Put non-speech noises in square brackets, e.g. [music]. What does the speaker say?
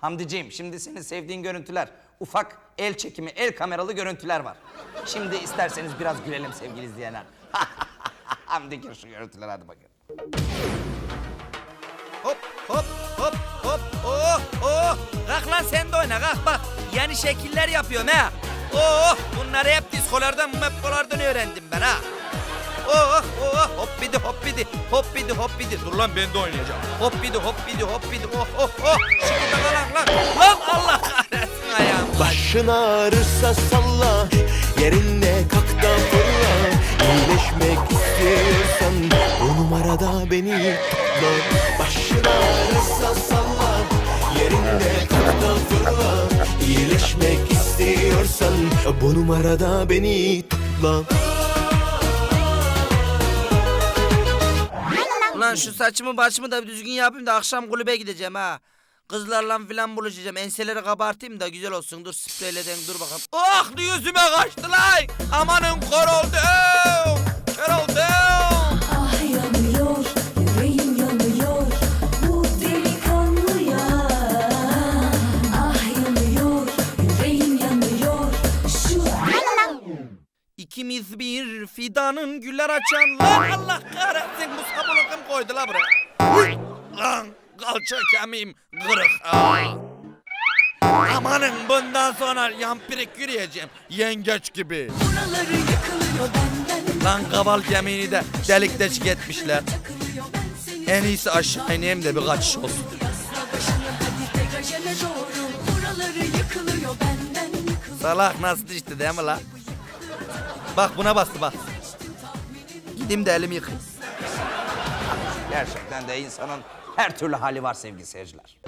Hamdiciğim şimdi senin sevdiğin görüntüler ufak el çekimi el kameralı görüntüler var. Şimdi isterseniz biraz gülelim sevgili izleyenler. [laughs] Hamdi gir şu görüntüler hadi bakın. Hop hop hop hop oh oh. Kalk lan sen de oyna kalk bak. Yeni şekiller yapıyorum ha. Oh bunları hep diskolardan mepkolardan öğrendim ben ha. Oh oh hoppidi hoppidi hoppidi hoppidi. Dur lan ben de oynayacağım. Hoppidi hoppidi hoppidi oh oh oh. Şimdi lan lan. Lan Allah kahretsin ayağım. Başın ağrırsa salla Yerinde kalk da fırla İyileşmek istiyorsan Bu numarada beni tutma Başın ağrırsa salla Yerinde kalk da fırla İyileşmek istiyorsan Bu numarada beni tutma Ulan şu saçımı başımı da düzgün yapayım da akşam kulübe gideceğim ha. Kızlarla falan buluşacağım. Enseleri kabartayım da güzel olsun. Dur spreyleden dur bakalım. Ah yüzüme kaçtı lan. Amanın kör oldum. İkimiz bir fidanın güller açan. Lan Allah kahretsin bu sabunu kim koydu la buraya? Lan kalça kemiğim kırık. Amanın bundan sonra yampirik yürüyeceğim. Yengeç gibi. buraları yıkılıyor benden Lan kaval gemiğini de delik deşik etmişler. En iyisi aşağı ineyim de bir kaçış olsun. Salak nasıl düştü değil mi la? Bak buna bastı bak. Gideyim de elimi yıkayayım. Gerçekten de insanın her türlü hali var sevgili seyirciler.